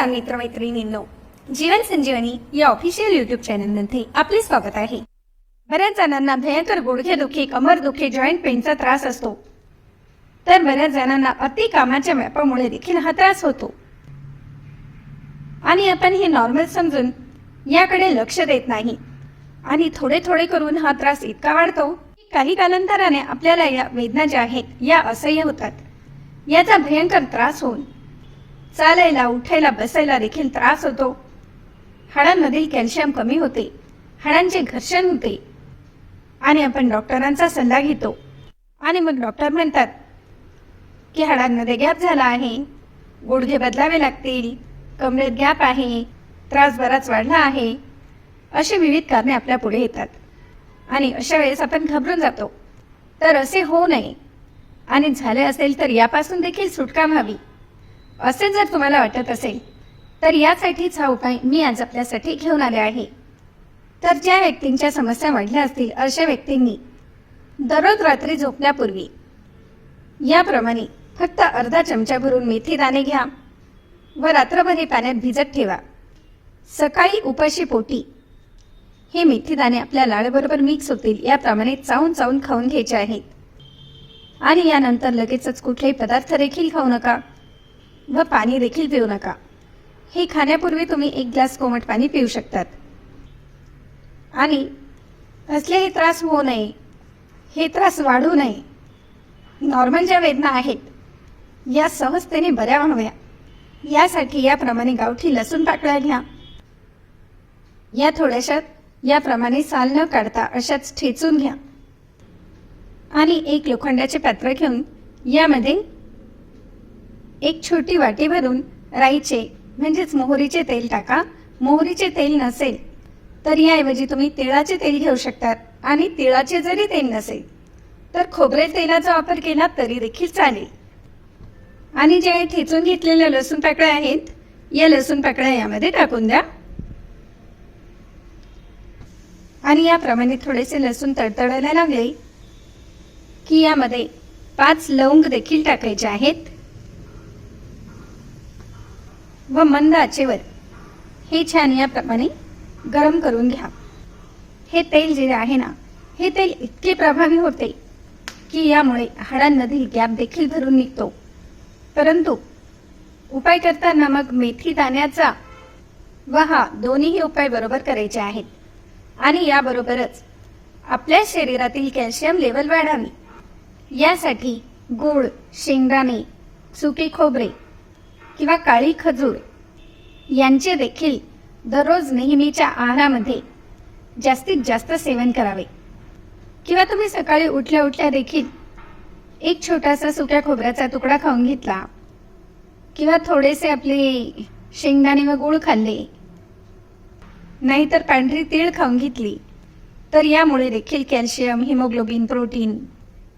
नमस्कार मित्रमैत्रिणींनो जीवन संजीवनी या official YouTube चॅनलमध्ये आपले स्वागत आहे. बऱ्याच जणांना भयंकर गुडघेदुखी कमरदुखी जॉईंट पेनचा त्रास असतो. तर बऱ्याच जणांना अति कामाच्या व्यापामुळे देखील हा त्रास होतो. आणि आपण हे नॉर्मल समजून याकडे लक्ष देत नाही. आणि थोडे थोडे करून हा त्रास इतका वाढतो की काही कालांतराने आपल्याला या वेदना ज्या आहेत या असह्य होतात. याचा भयंकर त्रास होऊन चालायला उठायला बसायला देखील त्रास होतो. हाडांमधील कॅल्शियम कमी होते. हाडांचे घर्षण होते. आणि आपण डॉक्टरांचा सल्ला घेतो. आणि मग डॉक्टर म्हणतात की हाडांमध्ये गॅप झाला आहे. गुडघे बदलावे लागतील. कमरेत गॅप आहे. त्रास बराच वाढला आहे. अशी विविध कारणे आपल्या पुढे येतात. आणि अशा वेळेस आपण घाबरून जातो. तर असे होऊ नये. आणि झाले असेल तर यापासून देखील सुटका व्हावी. असे जर तुम्हाला वाटत असेल तर यासाठीच हा उपाय मी आज आपल्यासाठी घेऊन आले आहे. तर ज्या व्यक्तींच्या समस्या वाढल्या असतील अशा व्यक्तींनी दररोज रात्री झोपण्यापूर्वी याप्रमाणे फक्त अर्धा चमचा भरून मेथी दाणे घ्या व रात्रभर हे पाण्यात भिजत ठेवा. सकाळी उपाशी पोटी हे मेथी दाणे आपल्या लाळबरोबर मिक्स होतील याप्रमाणे चावून चावून खाऊन घ्यायचे आहेत. आणि यानंतर लगेचच कुठलेही पदार्थ देखील खाऊ नका. व पाणी देखील पिऊ नका. हे खाण्यापूर्वी तुम्ही एक ग्लास कोमट पाणी पिऊ शकतात. आणि असलेही त्रास होऊ नये हे त्रास वाढू नये. नॉर्मल ज्या वेदना आहेत या सहजतेने बऱ्या व्हाव्या. यासाठी याप्रमाणे गावठी लसूण पाकळ्या घ्या. या थोड्याशा याप्रमाणे साल न काढता अशाच ठेचून घ्या. आणि एक लोखंडाचे पात्र घेऊन यामध्ये एक छोटी वाटी भरून राईचे म्हणजेच मोहरीचे तेल टाका. मोहरीचे तेल नसेल तर याऐवजी तुम्ही तिळाचे तेल घेऊ शकतात आणि तिळाचे जरी तेल नसेल तर खोबरे तेलाचा वापर केला तरी देखील चालेल. आणि जे ठेचून घेतलेल्या लसूण पाकळ्या आहेत या लसूण पाकळ्या यामध्ये टाकून द्या. आणि याप्रमाणे थोडेसे लसूण तडतडायला लागले की यामध्ये पाच लवंग देखील टाकायचे आहेत. व मंद आचेवर. हे छान याप्रमाणे गरम करून घ्या. हे तेल जे आहे ना हे तेल इतके प्रभावी होते की यामुळे हाडांमधील गॅप देखील भरून निघतो. परंतु उपाय करताना मग मेथी दाण्याचा व हा दोन्हीही उपाय बरोबर करायचे आहेत. आणि याबरोबरच आपल्या शरीरातील कॅल्शियम लेवल वाढावी. यासाठी गूळ शेंगदाणे सुके खोबरे किंवा काळी खजूर यांचे देखील दररोज नेहमीच्या आहारामध्ये जास्तीत जास्त सेवन करावे. किंवा तुम्ही सकाळी उठल्या उठल्या देखील एक छोटासा सुक्या खोबऱ्याचा तुकडा खाऊन घेतला किंवा थोडेसे आपले शेंगदाणे व गूळ खाल्ले. नाहीतर पांढरी तीळ खाऊन घेतली. तर यामुळे देखील कॅल्शियम हिमोग्लोबिन प्रोटीन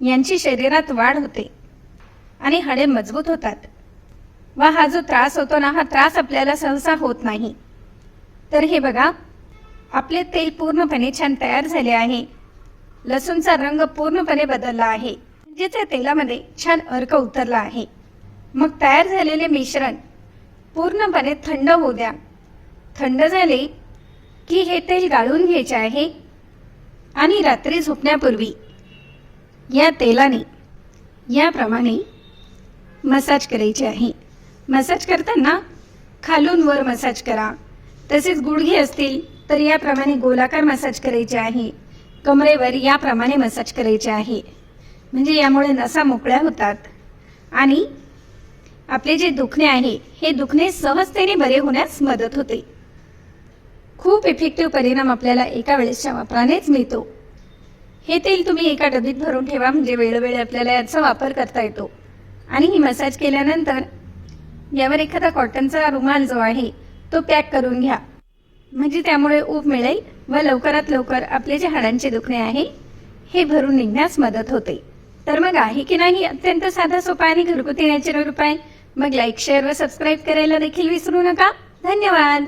यांची शरीरात वाढ होते आणि हाडे मजबूत होतात. व हा जो त्रास होतो ना हा त्रास आपल्याला सहसा होत नाही. तर हे बघा आपले तेल पूर्णपणे छान तयार झाले आहे. लसूणचा रंग पूर्णपणे बदलला आहे. म्हणजे त्या तेलामध्ये छान अर्क उतरला आहे. मग तयार झालेले मिश्रण पूर्णपणे थंड होऊ द्या. थंड झाले की हे तेल गाळून घ्यायचे आहे आणि रात्री झोपण्यापूर्वी या तेलाने याप्रमाणे मसाज करायचे आहे. मसाज करताना खालून वर मसाज करा. तसेच गुडघे असतील तर याप्रमाणे गोलाकार मसाज करायचे आहे. कमरेवर याप्रमाणे मसाज करायचे आहे. म्हणजे यामुळे नसा मोकळ्या होतात. आणि आपले जे दुखणे आहे हे दुखणे सहजतेने बरे होण्यास मदत होते. खूप इफेक्टिव्ह परिणाम आपल्याला एका वेळेसच्या वापरानेच मिळतो. हे तेल तुम्ही एका डबीत भरून ठेवा म्हणजे वेळोवेळी आपल्याला याचा वापर करता येतो. आणि ही मसाज केल्यानंतर यावर एखादा कॉटनचा रुमाल जो आहे तो पॅक करून घ्या. म्हणजे त्यामुळे ऊब मिळेल व लवकरात लवकर आपले जे हाडांचे दुखणे आहे हे भरून निघण्यास मदत होते. तर मग आहे की नाही अत्यंत साधा सोपा आणि घरगुती नॅचरल उपाय? मग लाईक शेअर व सबस्क्राईब करायला देखील विसरू नका. धन्यवाद!